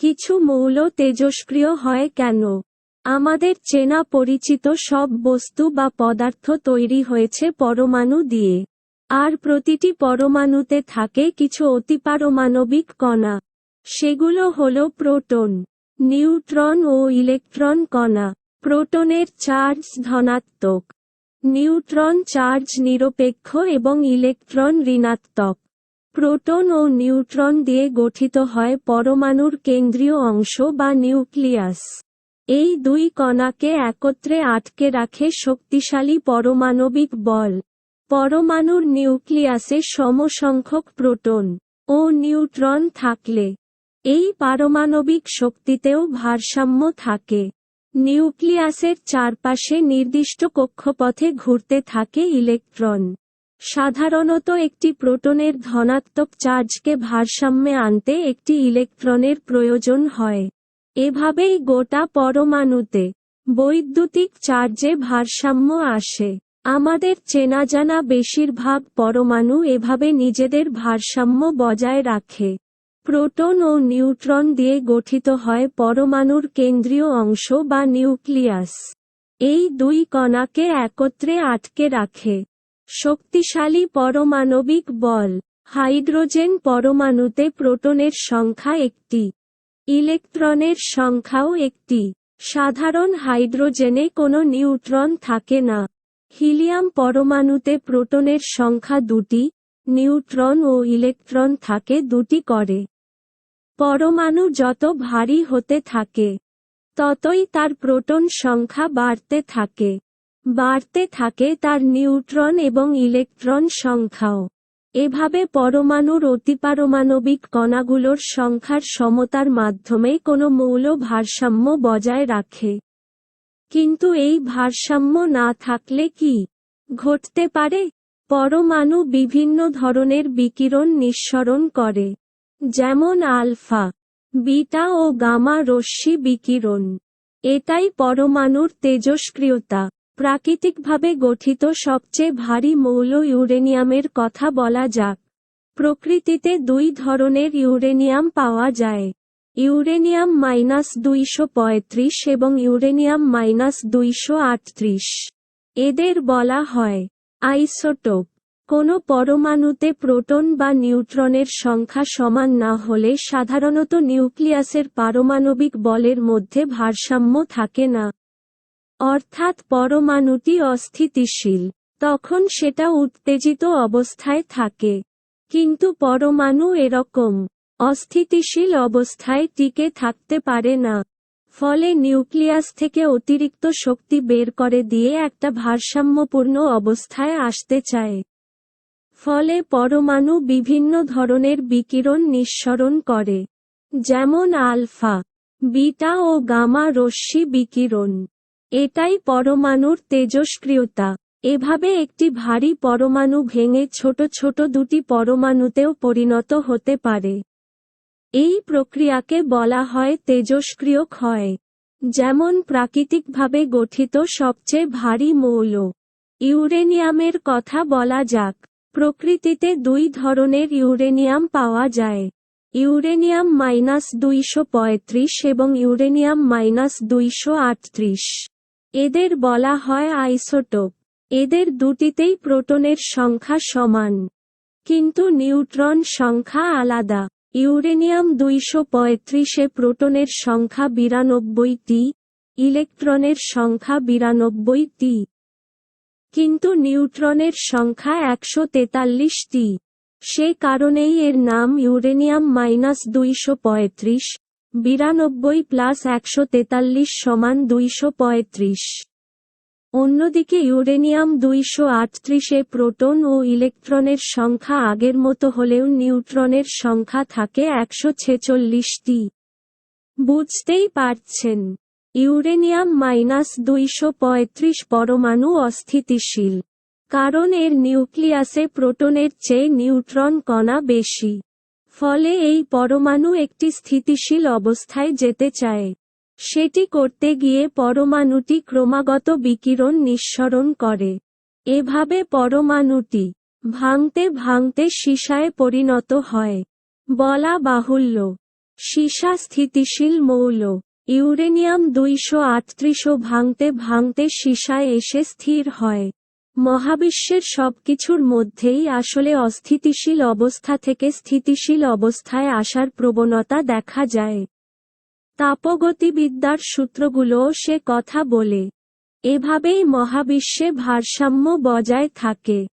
কিছু মৌল তেজস্ক্রিয় হয় কেন? আমাদের চেনা পরিচিত সব বস্তু বা পদার্থ তৈরি হয়েছে পরমাণু দিয়ে। আর প্রতিটি পরমাণুতে থাকে কিছু অতিপারমাণবিক কণা। সেগুলো হল প্রোটন, নিউট্রন ও ইলেকট্রন কণা। প্রোটনের চার্জ ধনাত্মক। নিউট্রন চার্জ নিরপেক্ষ এবং ইলেকট্রন ঋণাত্মক। প্রোটন ও নিউট্রন দিয়ে গঠিত হয় পরমাণুর কেন্দ্রীয় অংশ বা নিউক্লিয়াস। এই দুই কণাকে একত্রে আটকে রাখে শক্তিশালী পরমাণবিক বল। পরমাণুর নিউক্লিয়াসে সমসংখ্যক প্রোটন ও নিউট্রন থাকলে, এই পারমাণবিক শক্তিতেও ভারসাম্য থাকে। নিউক্লিয়াসের চারপাশে নির্দিষ্ট কক্ষপথে ঘুরতে থাকে ইলেকট্রন। সাধারণত একটি প্রোটনের ধনাত্মক চার্জকে ভারসাম্যে আনতে একটি ইলেকট্রনের প্রয়োজন হয়। এভাবেই গোটা পরমাণুতে বৈদ্যুতিক চার্জে ভারসাম্য আসে। আমাদের চেনা জানা বেশিরভাগ পরমাণু এভাবে নিজেদের ভারসাম্য বজায় রাখে। প্রোটন ও নিউট্রন দিয়ে গঠিত হয় পরমাণুর কেন্দ্রীয় অংশ বা নিউক্লিয়াস। এই দুই কণাকে একত্রে আটকে রাখে। শক্তিশালী পরমাণবিক বল, হাইড্রোজেন পরমাণুতে প্রোটনের সংখ্যা একটি, ইলেকট্রনের সংখ্যাও একটি। সাধারণ হাইড্রোজেনে কোনো নিউট্রন থাকে না। হিলিয়াম পরমাণুতে প্রোটনের সংখ্যা দুটি, নিউট্রন ও ইলেকট্রন থাকে দুটি করে। পরমাণু যত ভারী হতে থাকে, ততই তার প্রোটন সংখ্যা বাড়তে থাকে। বাড়তে থাকে তার নিউট্রন এবং ইলেকট্রন সংখ্যাও। এভাবে পরমাণুর অতিপারমাণবিক কণাগুলোর সংখ্যার সমতার মাধ্যমে কোনো মৌল ভারসাম্য বজায় রাখে। কিন্তু এই ভারসাম্য না থাকলে কি ঘটতে পারে? পরমাণু বিভিন্ন ধরনের বিকিরণ নিঃসরণ করে, যেমন আলফা, বিটা ও গামা রশ্মি বিকিরণ। এটাই পরমাণুর তেজস্ক্রিয়তা প্রাকৃতিকভাবে গঠিত সবচেয়ে ভারী মৌল ইউরেনিয়ামের কথা বলা যাক। প্রকৃতিতে দুই ধরনের ইউরেনিয়াম পাওয়া যায়। ইউরেনিয়াম মাইনাস দুইশো পঁয়ত্রিশ এবং ইউরেনিয়াম মাইনাস দুইশো আটত্রিশ। এদের বলা হয় আইসোটোপ। কোনো পরমাণুতে প্রোটন বা নিউট্রনের সংখ্যা সমান না হলে সাধারণত নিউক্লিয়াসের পারমাণবিক বলের মধ্যে ভারসাম্য থাকে না। অর্থাৎ পরমাণুটি অস্থিতিশীল, তখন সেটা উত্তেজিত অবস্থায় থাকে। কিন্তু পরমাণু এরকম, অস্থিতিশীল অবস্থায় টিকে থাকতে পারে না। ফলে নিউক্লিয়াস থেকে অতিরিক্ত শক্তি বের করে দিয়ে একটা ভারসাম্যপূর্ণ অবস্থায় আসতে চায়। ফলে পরমাণু বিভিন্ন ধরনের বিকিরণ নিঃসরণ করে, যেমন আলফা, বিটা ও গামা রশ্মি বিকিরণ। এটাই পরমাণুর তেজস্ক্রিয়তা এভাবে একটি ভারী পরমাণু ভেঙে ছোট ছোট দুটি পরমাণুতেও পরিণত হতে পারে। এই প্রক্রিয়াকে বলা হয় তেজস্ক্রিয় ক্ষয়, যেমন প্রাকৃতিকভাবে গঠিত সবচেয়ে ভারী মৌল। ইউরেনিয়ামের কথা বলা যাক, প্রকৃতিতে দুই ধরনের ইউরেনিয়াম পাওয়া যায়। ইউরেনিয়াম মাইনাস দুইশো পঁয়ত্রিশ এবং ইউরেনিয়াম মাইনাস দুইশো আটত্রিশ। এদের বলা হয় আইসোটোপ। এদের দুটিতেই প্রোটনের সংখ্যা সমান। কিন্তু নিউট্রন সংখ্যা আলাদা। ইউরেনিয়াম দুইশো পঁয়ত্রিশে প্রোটনের সংখ্যা বিরানব্বইটি, ইলেকট্রনের সংখ্যা বিরানব্বইটি। কিন্তু নিউট্রনের সংখ্যা একশো তেতাল্লিশটি। সে কারণেই এর নাম ইউরেনিয়াম মাইনাস দুইশো পঁয়ত্রিশ বিরানব্বই প্লাস একশো তেতাল্লিশ সমান দুইশো পঁয়ত্রিশ। অন্যদিকে ইউরেনিয়াম দুইশো আটত্রিশে প্রোটন ও ইলেকট্রনের সংখ্যা আগের মতো হলেও নিউট্রনের সংখ্যা থাকে একশো ছেচল্লিশটি। বুঝতেই পারছেন, ইউরেনিয়াম মাইনাস দুইশো পঁয়ত্রিশ পরমাণু অস্থিতিশীল, কারণ এর নিউক্লিয়াসে প্রোটনের চেয়ে নিউট্রন কণা বেশি। ফলে এই পরমাণু একটি স্থিতিশীল অবস্থায় যেতে চায়। সেটি করতে গিয়ে পরমাণুটি ক্রমাগত বিকিরণ নিঃসরণ করে। এভাবে পরমাণুটি ভাঙতে ভাঙতে সীসায় পরিণত হয়। বলা বাহুল্য। সীসা স্থিতিশীল মৌল। ইউরেনিয়াম দুইশো আটত্রিশও ভাঙতে ভাঙতে সীসায় এসে স্থির হয়। মহাবিশ্বের সবকিছুর মধ্যেই আসলে অস্থিতিশীল অবস্থা থেকে স্থিতিশীল অবস্থায় আসার প্রবণতা দেখা যায়। তাপগতিবিদ্যার সূত্রগুলোও সে কথা বলে। এভাবেই মহাবিশ্বে ভারসাম্য বজায় থাকে।